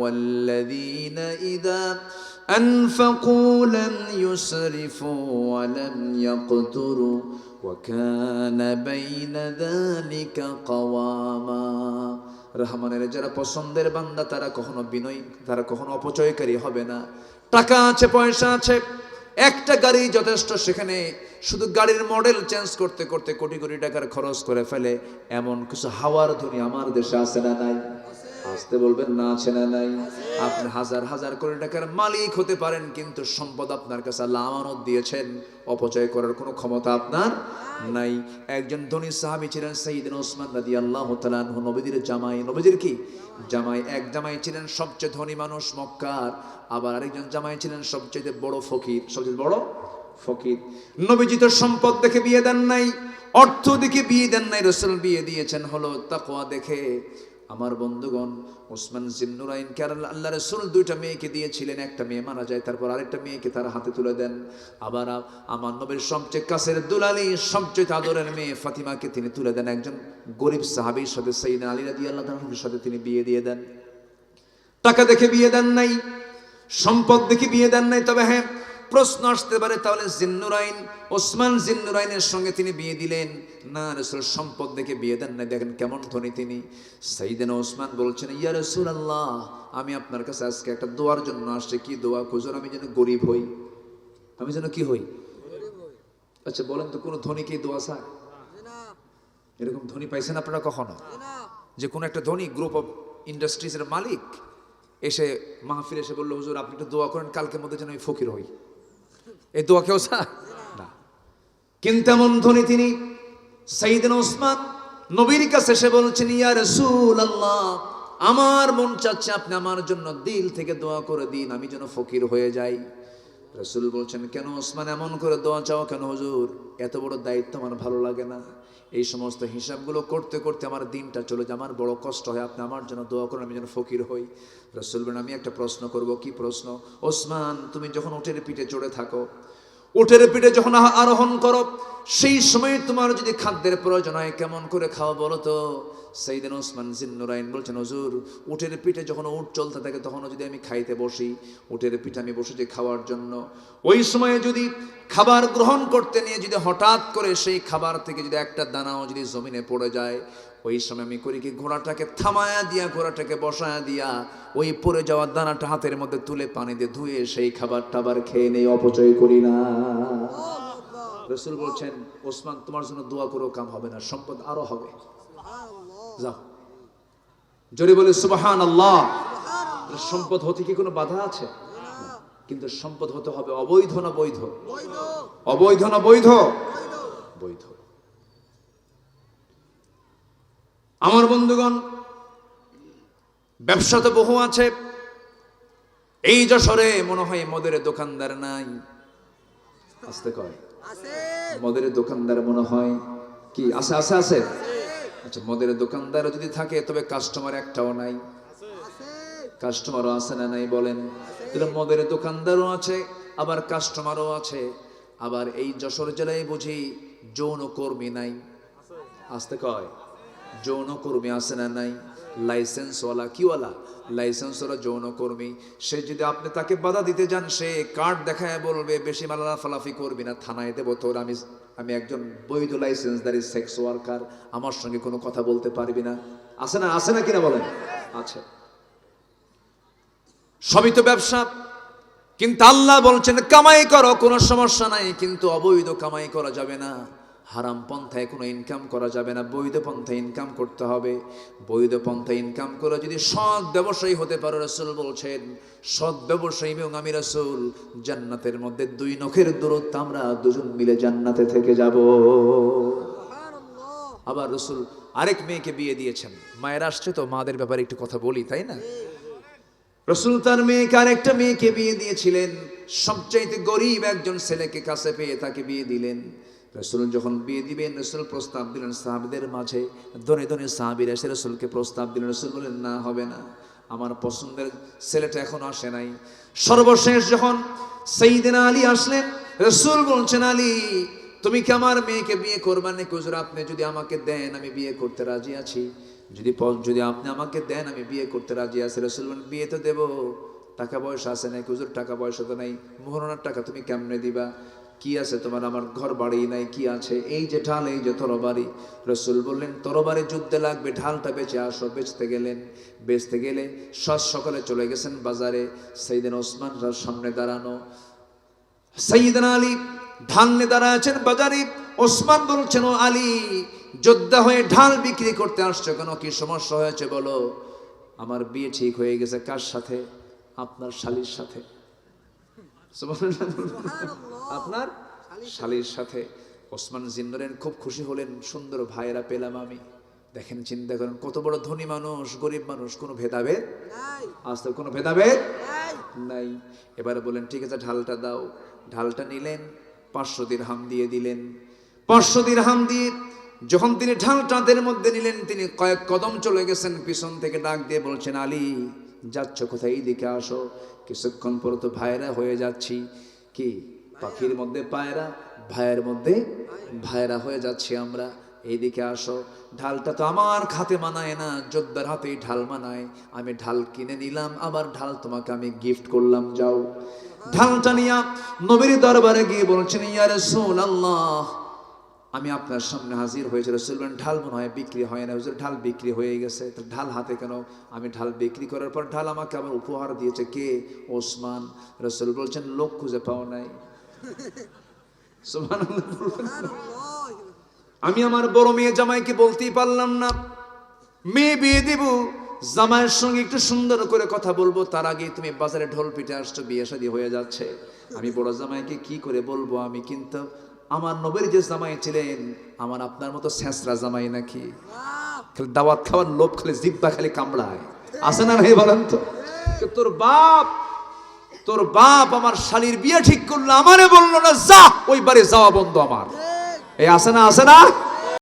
والذين إذا أنفقوا لم يسرفوا ولم يقتروا وكان بين ذلك قواما রহমানের যারা পছন্দের বান্দা তারা কখনো বিনয় তারা কখনো অপচয়কারী হবে না টাকা আছে পয়সা আছে একটা গাড়ি যথেষ্ট সেখানে শুধু গাড়ির মডেল চেঞ্জ করতে করতে কোটি কোটি টাকার খরচ করে ফেলে এমন কিছু হাওয়ার ধ্বনি আমার দেশে আছে না নাই আসতে বলবেন, না আছে না নাই। আপনি হাজার হাজার কোটি টাকার মালিক হতে পারেন, কিন্তু সম্পদ আপনার কাছে আল্লাহ আমানত দিয়েছেন। অপচয় করার কোনো ক্ষমতা আপনার নাই। একজন ধনী সাহাবী ছিলেন সাইদিন ওসমান রাদি আল্লাহ তালানহু নবীদের জামাই। নবীদের কি? জামাই, এক জামাই ছিলেন সবচেয়ে ধনী মানুষ মক্কার। আবার আরেকজন জামাই ছিলেন সবচেয়ে বড় ফকির। সবচেয়ে বড় ফকির। নবীজি তো সম্পদ দেখে বিয়ে দেন নাই, অর্থ দেখে বিয়ে দেন নাই, রসুল বিয়ে দিয়েছেন হলো তাকওয়া দেখে। আমার বন্ধুগণ ওসমান জিন্নুরাইনকে আর আল্লাহ রসুল দুইটা মেয়েকে দিয়েছিলেন। একটা মেয়ে মারা যায়, তারপর আরেকটা মেয়েকে তার হাতে তুলে দেন। আবার আমার নবীর সবচেয়ে কাছের দুলালি, সবচেয়ে আদরের মেয়ে ফাতিমাকে তিনি তুলে দেন। একজন গরিব সাহাবীর সাথে সঈদ আলী রাদি আল্লাহ সাথে তিনি বিয়ে দিয়ে দেন। টাকা দেখে বিয়ে দেন নাই, সম্পদ দেখে বিয়ে দেন নাই, তবে হ্যাঁ প্রশ্ন আসতে পারে, তাহলে জিন্নুরাইন ওসমান জিন্নুরাইনের সঙ্গে তিনি বিয়ে দিলেন। না রসুল সম্পদ দেখে বিয়ে দেন না দেখেন কেমন ধনী তিনি। সাইদেন ওসমান বলছেন, ইয়া রসুল আল্লাহ আমি আপনার কাছে আজকে একটা দোয়ার জন্য আসছি। কি দোয়া? খুঁজুন আমি যেন গরিব হই। আমি যেন কি হই? আচ্ছা বলেন তো, কোনো ধনী কি দোয়া চায়? এরকম ধনী পাইছেন আপনারা কখনো? যে কোনো একটা ধনী গ্রুপ অফ ইন্ডাস্ট্রিজের মালিক এসে মাহফিল এসে বলল, হুজুর, আপনি একটু দোয়া করেন, কালকের মধ্যে যেন আমি ফকির হই। এই দোয়া কেউ চায়? না। কিন্তু এমন ধনী তিনি সাইদিন ওসমান নবীর কাছে সে বলছেন, ইয়া রসুল আল্লাহ আমার মন চাচ্ছে আপনি আমার জন্য দিল থেকে দোয়া করে দিন, আমি যেন ফকির হয়ে যাই। রসুল বলছেন, কেন ওসমান, এমন করে দোয়া চাও কেন হজুর? এত বড় দায়িত্ব আমার ভালো লাগে না। এই সমস্ত হিসাবগুলো করতে করতে আমার দিনটা চলে যায়। আমার বড় কষ্ট হয়। আপনি আমার জন্য দোয়া করেন, আমি যেন ফকির হই। রসুল আমি একটা প্রশ্ন করব, কি প্রশ্ন? ওসমান, তুমি যখন উটের পিঠে চড়ে থাকো উটের পিঠে যখন আরোহণ করো, সেই সময় তোমার যদি খাদ্যের প্রয়োজন হয়, কেমন করে খাওয়া বলো তো? সেই দিন ওসমান জিন্নুরাইন বলছেন, হুজুর উটের পিঠে যখন উট চলতে থাকে, তখনও যদি আমি খাইতে বসি উটের পিঠে আমি বসেছি খাওয়ার জন্য। ওই সময়ে যদি খাবার গ্রহণ করতে নিয়ে যদি হঠাৎ করে সেই খাবার থেকে যদি একটা দানাও যদি জমিনে পড়ে যায় ওই সময় আমি করি কি ঘোড়াটাকে থামায়া দিয়া ঘোড়াটাকে বসায়া দিয়া ওই পড়ে যাওয়ার দানাটা হাতের মধ্যে তুলে পানি দিয়ে ধুয়ে সেই খাবার টাবার খেয়ে নেই অপচয় করি না। রসুল বলছেন ওসমান তোমার জন্য দোয়া করো কাম হবে না সম্পদ আরও হবে। যাও। জোরে বলে সুবাহান আল্লাহ সম্পদ হতে কি কোনো বাধা আছে? কিন্তু সম্পদ হতে হবে অবৈধ না বৈধ। অবৈধ না বৈধ? বৈধ। আমার বন্ধুগণ ব্যবসা তো বহু আছে। এই যশোরে মনে হয় মদের দোকানদার নাই। আসতে কয়। মদের দোকানদার মনে হয় কি? আছে আছে আছে? আচ্ছা মদের দোকানদার যদি থাকে তবে কাস্টমার একটাও নাই। কাস্টমারও আছে। না নাই বলেন? তাহলে মদের দোকানদারও আছে আবার কাস্টমারও আছে। আবার এই যশোর জেলায় বুঝি যৌন কর্মী নাই। আসতে কয়। যৌন কর্মী আছে না নাই? লাইসেন্সওয়ালা কিওয়ালা? লাইসেন্সওয়ালা যৌন কর্মী সে যদি আপনি তাকে বাধা দিতে যান, সে কার্ড দেখায় বলবে, বেশি মালা ফালাফি করবি না, থানায় দেবো তোর। আমি আমি একজন বৈধ লাইসেন্সদারি সেক্স ওয়ার্কার, আমার সঙ্গে কোনো কথা বলতে পারবি না। আছে না আছে না কিনা বলেন? আছে। সবই তো ব্যবসা। কিন্তু আল্লাহ বলছেন, কামাই করো, কোনো সমস্যা নাই। কিন্তু অবৈধ কামাই করা যাবে না। হারাম পন্থায় কোনো ইনকাম করা যাবে না বৈধ পন্থায় ইনকাম করতে হবে। বৈধ পন্থায় ইনকাম করে যদি সৎ ব্যবসায়ী হতে পারো রসুল বলছেন সৎ ব্যবসায়ী এবং আমি রসুল জান্নাতের মধ্যে দুই নখের দূরত্ব আমরা দুজন মিলে জান্নাতে থেকে যাব। আবার রসুল আরেক মেয়েকে বিয়ে দিয়েছেন। মায়ের আসছে তো মাদের ব্যাপারে একটু কথা বলি তাই না? রসুল তার মেয়েকে আরেকটা মেয়েকে বিয়ে দিয়েছিলেন। সবচাইতে গরিব একজন ছেলেকে কাছে পেয়ে তাকে বিয়ে দিলেন। রসুল যখন বিয়ে দিবেন রসুল প্রস্তাব দিলেন সাহাবিদের মাঝে। ধনে ধনে সাহাবির এসে রসুলকে প্রস্তাব দিলেন। রসুল বললেন না হবে না। আমার পছন্দের ছেলেটা এখন আসে নাই। সর্বশেষ যখন সেইদিন আলী আসলেন রসুল বলছেন আলী তুমি কি আমার মেয়েকে বিয়ে করবার নাকি? হুজুর আপনি যদি আমাকে দেন আমি বিয়ে করতে রাজি আছি। যদি যদি আপনি আমাকে দেন আমি বিয়ে করতে রাজি আছি। রসুল বলেন, বিয়ে তো দেবো। টাকা পয়সা আছে নাকি? হুজুর টাকা পয়সা তো নাই। মোহরণার টাকা তুমি কেমনে দিবা? কি আছে তোমার? আমার ঘর বাড়ি নাই, কি আছে? এই যে ঢাল, এই যে তরবারি। রসুল বললেন, তরবারি যুদ্ধে লাগবে, ঢালটা বেঁচে আসো। বেচতে গেলেন, বেচতে গেলে সস সকালে চলে গেছেন বাজারে। সেইদিন ওসমান সামনে দাঁড়ানো। সঈদনা আলী ঢাল নিয়ে দাঁড়া আছেন বাজারে। ওসমান বলছেন, ও আলী, যোদ্ধা হয়ে ঢাল বিক্রি করতে আসছো কেন? কি সমস্যা হয়েছে বলো? আমার বিয়ে ঠিক হয়ে গেছে কার সাথে? আপনার শালির সাথে। আপনার শালির সাথে ওসমান জিন্দরেন খুব খুশি হলেন সুন্দর ভাইয়েরা পেলাম আমি। দেখেন চিন্তা করেন কত বড় ধনী মানুষ গরিব মানুষ কোনো ভেদাভেদ আজ তো কোনো ভেদাভেদ নাই। এবারে বলেন ঠিক আছে ঢালটা দাও। ঢালটা নিলেন পাঁচশো দিন হাম দিয়ে দিলেন। পাঁচশো দিন হাম দিয়ে যখন তিনি ঢালটা হাতের মধ্যে নিলেন তিনি কয়েক কদম চলে গেছেন পিছন থেকে ডাক দিয়ে বলছেন আলী যাচ্ছ কোথায়? এই এইদিকে আসো। কিছুক্ষণ পর তো ভাইরা হয়ে যাচ্ছি। কি? পাখির মধ্যে পায়রা, ভাইয়ের মধ্যে ভাইরা হয়ে যাচ্ছি আমরা। এইদিকে আসো। ঢালটা তো আমার খাতে মানায় না, যোদ্ধার হাতেই ঢাল মানায়। আমি ঢাল কিনে নিলাম, আবার ঢাল তোমাকে আমি গিফট করলাম, যাও। ঢালটা নিয়া নবীর দরবারে গিয়ে বলছেন, ইয়া রাসূলুল্লাহ। আমি আপনার সামনে হাজির হয়েছে। রসুল ঢাল মনে হয় বিক্রি হয় না। হুজুর, ঢাল বিক্রি হয়ে গেছে। তো ঢাল হাতে কেন? আমি ঢাল বিক্রি করার পর ঢাল আমাকে আবার উপহার দিয়েছে কে? ওসমান। রসুল বলছেন, লোক খুঁজে পাও নাই? আমি আমার বড় মেয়ে জামাইকে বলতেই পারলাম না। মেয়ে বিয়ে দিব জামাইয়ের সঙ্গে একটু সুন্দর করে কথা বলব। তার আগে তুমি বাজারে ঢোল পিঠে আসছো বিয়ে শাদী হয়ে যাচ্ছে। আমি বড় জামাইকে কি করে বলব আমি কিন্তু আমার নবীর যে জামাই ছিলেন আমার আপনার মতো শেষরা জামাই নাকি? খালি দাওয়াত খাওয়ার লোভ খালি জিব্বা খালি কামড়ায়। আছে না ভাই বলেন তো? তোর বাপ তোর বাপ আমার শালির বিয়ে ঠিক করল আমারে বলল না যা ওই বাড়ি যাওয়া বন্ধ আমার। এই আসে না আসে না?